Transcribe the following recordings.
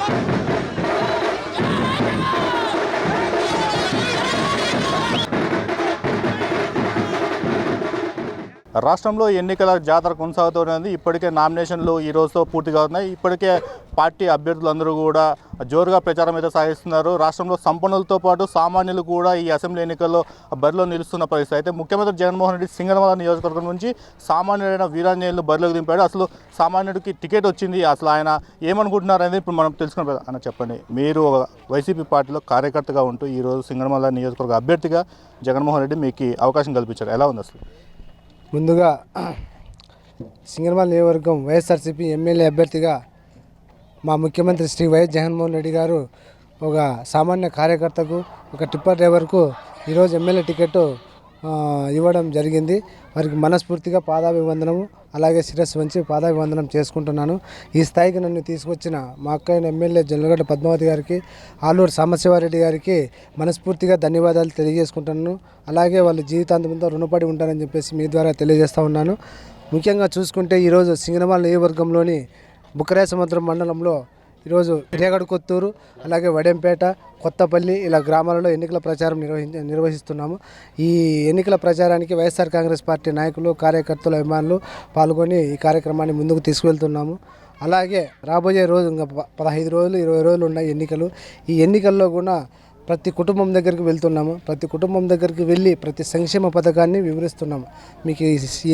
快 రాష్ట్రంలో ఎన్నికల జాతర కొనసాగుతున్నది ఇప్పటికే నామినేషన్లు ఈ రోజుతో పూర్తిగా ఉన్నాయి ఇప్పటికే పార్టీ అభ్యర్థులందరూ కూడా జోరుగా ప్రచారం అయితే సాగిస్తున్నారు. రాష్ట్రంలో సంపన్నులతో పాటు సామాన్యులు కూడా ఈ అసెంబ్లీ ఎన్నికల్లో బరిలో నిలుస్తున్న పరిస్థితి అయితే ముఖ్యమంత్రి జగన్మోహన్ రెడ్డి సింగనమల నియోజకవర్గం నుంచి సామాన్యుడైన వీరాంజనేయులు బరిలోకి దింపాడు. అసలు సామాన్యుడికి టికెట్ వచ్చింది. అసలు ఆయన ఏమనుకుంటున్నారు అనేది ఇప్పుడు మనం తెలుసుకున్న అని చెప్పండి. మీరు వైసీపీ పార్టీలో కార్యకర్తగా ఉంటూ ఈరోజు సింగనమల నియోజకవర్గ అభ్యర్థిగా జగన్మోహన్ రెడ్డి మీకు అవకాశం కల్పించారు. ఎలా ఉంది అసలు? ముందుగా సింగనమల నియోజకవర్గం వైఎస్ఆర్సీపీ ఎమ్మెల్యే అభ్యర్థిగా మా ముఖ్యమంత్రి శ్రీ వైఎస్ జగన్మోహన్ రెడ్డి గారు ఒక సామాన్య కార్యకర్తకు ఒక టిప్పర్ డ్రైవర్కు ఈరోజు ఎమ్మెల్యే టికెట్ ఇవ్వడం జరిగింది. వారికి మనస్ఫూర్తిగా పాదాభివందనము అలాగే శిరస్సు వంచి పాదాభివందనం చేసుకుంటున్నాను. ఈ స్థాయికి నన్ను తీసుకొచ్చిన మా అక్కైన ఎమ్మెల్యే జల్లగడ్డ పద్మావతి గారికి ఆలూరు సాంబశివారెడ్డి గారికి మనస్ఫూర్తిగా ధన్యవాదాలు తెలియజేసుకుంటున్నాను. అలాగే వాళ్ళ జీవితాంతంతో రుణపడి ఉంటారని చెప్పేసి మీ ద్వారా తెలియజేస్తూ ఉన్నాను. ముఖ్యంగా చూసుకుంటే ఈరోజు సింగనమాల నియోజకవర్గంలోని బుక్కరాయ సముద్రం మండలంలో ఈరోజు రేగడ కొత్తూరు అలాగే వడెంపేట కొత్తపల్లి ఇలా గ్రామాలలో ఎన్నికల ప్రచారం నిర్వహించ నిర్వహిస్తున్నాము. ఈ ఎన్నికల ప్రచారానికి వైఎస్ఆర్ కాంగ్రెస్ పార్టీ నాయకులు కార్యకర్తలు అభిమానులు పాల్గొని ఈ కార్యక్రమాన్ని ముందుకు తీసుకువెళ్తున్నాము. అలాగే రాబోయే రోజు ఇంకా పదహైదు రోజులు ఇరవై రోజులు ఉన్నాయి ఎన్నికలు. ఈ ఎన్నికల్లో కూడా ప్రతి కుటుంబం దగ్గరికి వెళ్తున్నాము. ప్రతి కుటుంబం దగ్గరికి వెళ్ళి ప్రతి సంక్షేమ పథకాన్ని వివరిస్తున్నాము. మీకు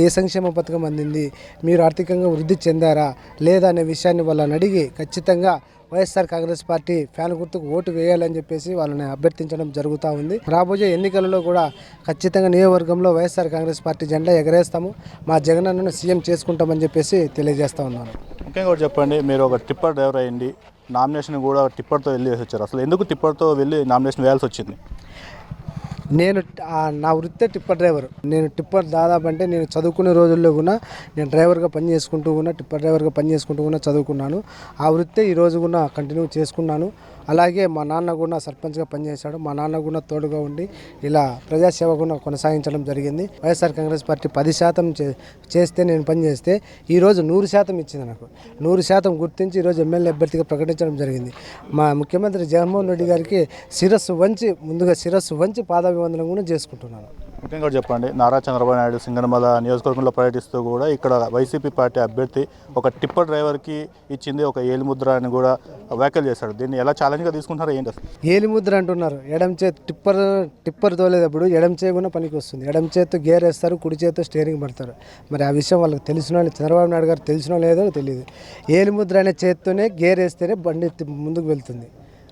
ఏ సంక్షేమ పథకం అందింది? మీరు ఆర్థికంగా వృద్ధి చెందారా? లేదా అనే విషయాన్ని వాళ్ళని అడిగి ఖచ్చితంగా వైఎస్ఆర్ కాంగ్రెస్ పార్టీ ఫ్యాన్ గుర్తుకు ఓటు వేయాలని చెప్పేసి వాళ్ళని అభ్యర్థించడం జరుగుతూ ఉంది. రాబోయే ఎన్నికలలో కూడా ఖచ్చితంగా నియోజకవర్గంలో వైఎస్ఆర్ కాంగ్రెస్ పార్టీ జెండా ఎగరేస్తాము. మా జగనన్నను సీఎం చేసుకుంటామని చెప్పేసి తెలియజేస్తా ఉన్నాను. ముఖ్యంగా కూడా చెప్పండి మీరు ఒక టిప్పర్ డ్రైవర్ అయ్యండి నామినేషన్ కూడా టిప్పర్తో వెళ్ళి వేసి వచ్చారు. అసలు ఎందుకు టిప్పర్తో వెళ్ళి నామినేషన్ వేయాల్సి వచ్చింది? నేను నా వృత్తే టిప్పర్ డ్రైవర్. నేను టిప్పర్ దాదాపు అంటే నేను చదువుకునే రోజుల్లో కూడా నేను డ్రైవర్గా పని చేసుకుంటూ కూడా టిప్పర్ డ్రైవర్గా పని చేసుకుంటూ కూడా చదువుకున్నాను. ఆ వృత్తే ఈరోజు కూడా కంటిన్యూ చేసుకున్నాను. అలాగే మా నాన్న కూడా సర్పంచ్గా పనిచేశాడు. మా నాన్న కూడా తోడుగా ఉండి ఇలా ప్రజాసేవ కూడా కొనసాగించడం జరిగింది. వైఎస్ఆర్ కాంగ్రెస్ పార్టీ పది శాతం చే- చేస్తే నేను పని చేస్తే ఈరోజు నూరు శాతం ఇచ్చింది నాకు. నూరు శాతం గుర్తించి ఈరోజు ఎమ్మెల్యే అభ్యర్థిగా ప్రకటించడం జరిగింది. మా ముఖ్యమంత్రి జగన్మోహన్ రెడ్డి గారికి శిరస్సు వంచి ముందుగా శిరస్సు వంచి పాదాభివందనం కూడా చేసుకుంటున్నాను ముఖ్యంగా చెప్పండి నారా చంద్రబాబు నాయుడు సింగనమల నియోజకవర్గంలో పర్యటిస్తూ కూడా ఇక్కడ వైసీపీ పార్టీ అభ్యర్థి ఒక టిప్పర్ డ్రైవర్కి ఇచ్చింది ఒక ఏలిముద్ర అని కూడా వ్యాఖ్యలు చేశాడు. దీన్ని ఎలా ఛాలెంజ్గా తీసుకుంటారో ఏంటి అసలు? ఏలి ముద్ర అంటున్నారు. ఎడం చేతి టిప్పర్ టిప్పర్ తోలేటప్పుడు ఎడం చేయి కూడా పనికి వస్తుంది. ఎడం చేతితో గేర్ వేస్తారు కుడి చేతితో స్టీరింగ్ పడతారు. మరి ఆ విషయం వాళ్ళకి తెలిసిన వాళ్ళు చంద్రబాబు నాయుడు గారు తెలిసినో లేదో తెలియదు. ఏలి ముద్ర అనే చేత్తోనే గేర్ వేస్తేనే బండి ముందుకు వెళ్తుంది.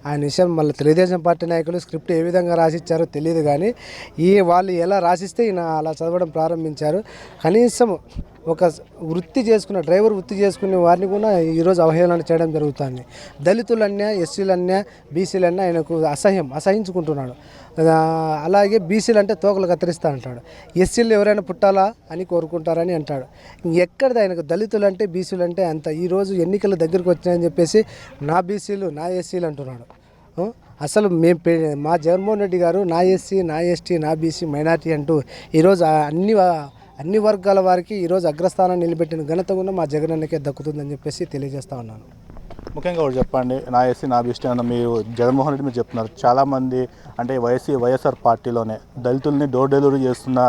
ఆయన విషయం మళ్ళీ తెలుగుదేశం పార్టీ నాయకులు స్క్రిప్ట్ ఏ విధంగా రాసిచ్చారో తెలియదు కానీ ఈ వాళ్ళు ఎలా రాసిస్తే ఈయన అలా చదవడం ప్రారంభించారు. కనీసం ఒక వృత్తి చేసుకున్న డ్రైవర్ వృత్తి చేసుకునే వారిని కూడా ఈరోజు అవహేళన చేయడం జరుగుతుంది. దళితులన్నా ఎస్సీలన్నా బీసీలన్నా ఆయనకు అసహ్యం అసహించుకుంటున్నాడు. అలాగే బీసీలు అంటే తోకలు కత్తిరిస్తా అంటాడు. ఎస్సీలు ఎవరైనా పుట్టాలా అని కోరుకుంటారని అంటాడు. ఎక్కడిది ఆయనకు దళితులు అంటే బీసీలు అంటే అంత ఈరోజు ఎన్నికలు దగ్గరికి వచ్చాయని చెప్పేసి నా బీసీలు నా ఎస్సీలు అంటున్నాడు. అసలు మేము మా జగన్మోహన్ రెడ్డి గారు నా ఎస్సీ నా ఎస్టీ నా బీసీ మైనార్టీ అంటూ ఈరోజు అన్ని అన్ని వర్గాల వారికి ఈరోజు అగ్రస్థానం నిలబెట్టిన ఘనత కూడా మా జగనన్నకే దక్కుతుందని చెప్పేసి తెలియజేస్తా ఉన్నాను. ముఖ్యంగా ఒకటి చెప్పండి నా ఎస్సీ నా బీసీ అన్న మీరు జగన్మోహన్ రెడ్డి మీరు చెప్తున్నారు. చాలామంది అంటే వైసీ వైఎస్ఆర్ పార్టీలోనే దళితుల్ని డోర్ డెలివరీ చేస్తున్న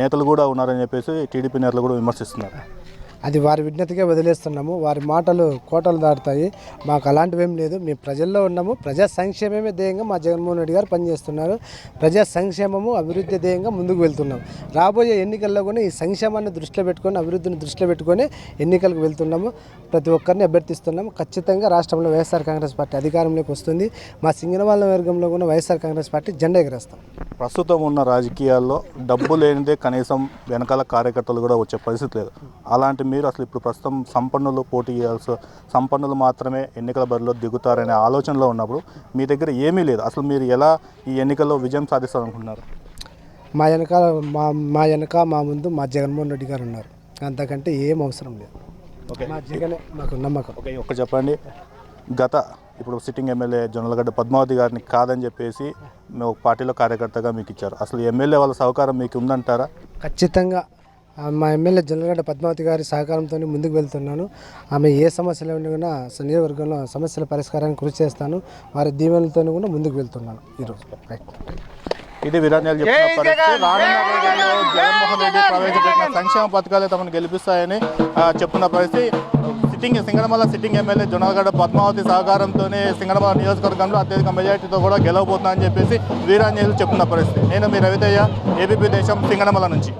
నేతలు కూడా ఉన్నారని చెప్పేసి టీడీపీ నేతలు కూడా విమర్శిస్తున్నారు. అది వారి విజ్ఞతగా వదిలేస్తున్నాము వారి మాటలు కోటలు దాటుతాయి. మాకు అలాంటివేం లేదు. మేము ప్రజల్లో ఉన్నాము. ప్రజా సంక్షేమమే ధ్యేయంగా మా జగన్మోహన్ రెడ్డి గారు పనిచేస్తున్నారు. ప్రజా సంక్షేమము అభివృద్ధి ధ్యేయంగా ముందుకు వెళ్తున్నాం. రాబోయే ఎన్నికల్లో కూడా ఈ సంక్షేమాన్ని దృష్టిలో పెట్టుకొని అభివృద్ధిని దృష్టిలో పెట్టుకొని ఎన్నికలకు వెళ్తున్నాము. ప్రతి ఒక్కరిని అభ్యర్థిస్తున్నాము. ఖచ్చితంగా రాష్ట్రంలో వైఎస్ఆర్ కాంగ్రెస్ పార్టీ అధికారంలోకి వస్తుంది. మా సింగనవాళ్ళ వర్గంలో కూడా వైఎస్ఆర్ కాంగ్రెస్ పార్టీ జెండా ఎగరేస్తాం. ప్రస్తుతం ఉన్న రాజకీయాల్లో డబ్బు లేనిదే కనీసం వెనకాల కార్యకర్తలు కూడా వచ్చే పరిస్థితి లేదు. అలాంటి మీరు అసలు ఇప్పుడు ప్రస్తుతం సంపన్నులు పోటీ చేయాల్సి సంపన్నులు మాత్రమే ఎన్నికల బరిలో దిగుతారనే ఆలోచనలో ఉన్నప్పుడు మీ దగ్గర ఏమీ లేదు. అసలు మీరు ఎలా ఈ ఎన్నికల్లో విజయం సాధిస్తారనుకుంటున్నారు? మా వెనకాల మా మా వెనక మా ముందు మా జగన్మోహన్ రెడ్డి గారు ఉన్నారు. అంతకంటే ఏం అవసరం లేదు. ఓకే. మా జగనే మాకు నమ్మకం. ఓకే ఒక్క చెప్పండి. గత ఇప్పుడు సిట్టింగ్ ఎమ్మెల్యే జొన్నలగడ్డ పద్మావతి గారిని కాదని చెప్పేసి మేము ఒక పార్టీలో కార్యకర్తగా మీకు ఇచ్చారు. అసలు ఎమ్మెల్యే వాళ్ళ సహకారం మీకు ఉందంటారా? ఖచ్చితంగా మా ఎమ్మెల్యే జొన్నలగడ్డ పద్మావతి గారి సహకారంతో ముందుకు వెళ్తున్నాను. ఆమె ఏ సమస్యలు ఉన్నా నియోజకవర్గంలో సమస్యల పరిష్కారానికి కృషి చేస్తాను. వారి దీవెనలతో కూడా ముందుకు వెళ్తున్నాను ఈరోజు రైట్ ఇది విరాణ్యాలు చెప్తున్న పరిస్థితి. రానున్న రోజుల్లో జగన్మోహన్ రెడ్డి ప్రవేశపెట్టిన సంక్షేమ పథకాలే తమను గెలిపిస్తాయని ఆ, చెప్తున్న పరిస్థితి. Sitting Singanamala sitting MLA Jonnagadda Padmavathi సహకారంతోనే Singanamala నియోజకవర్గంలో అత్యధిక మెజార్టీతో కూడా గెలవబోతుందని చెప్పేసి వీరాంజనేయులు చెప్తున్న పరిస్థితి. నేను మీ రవితయ్య ఏబీపీ దేశం సింగనమల నుంచి.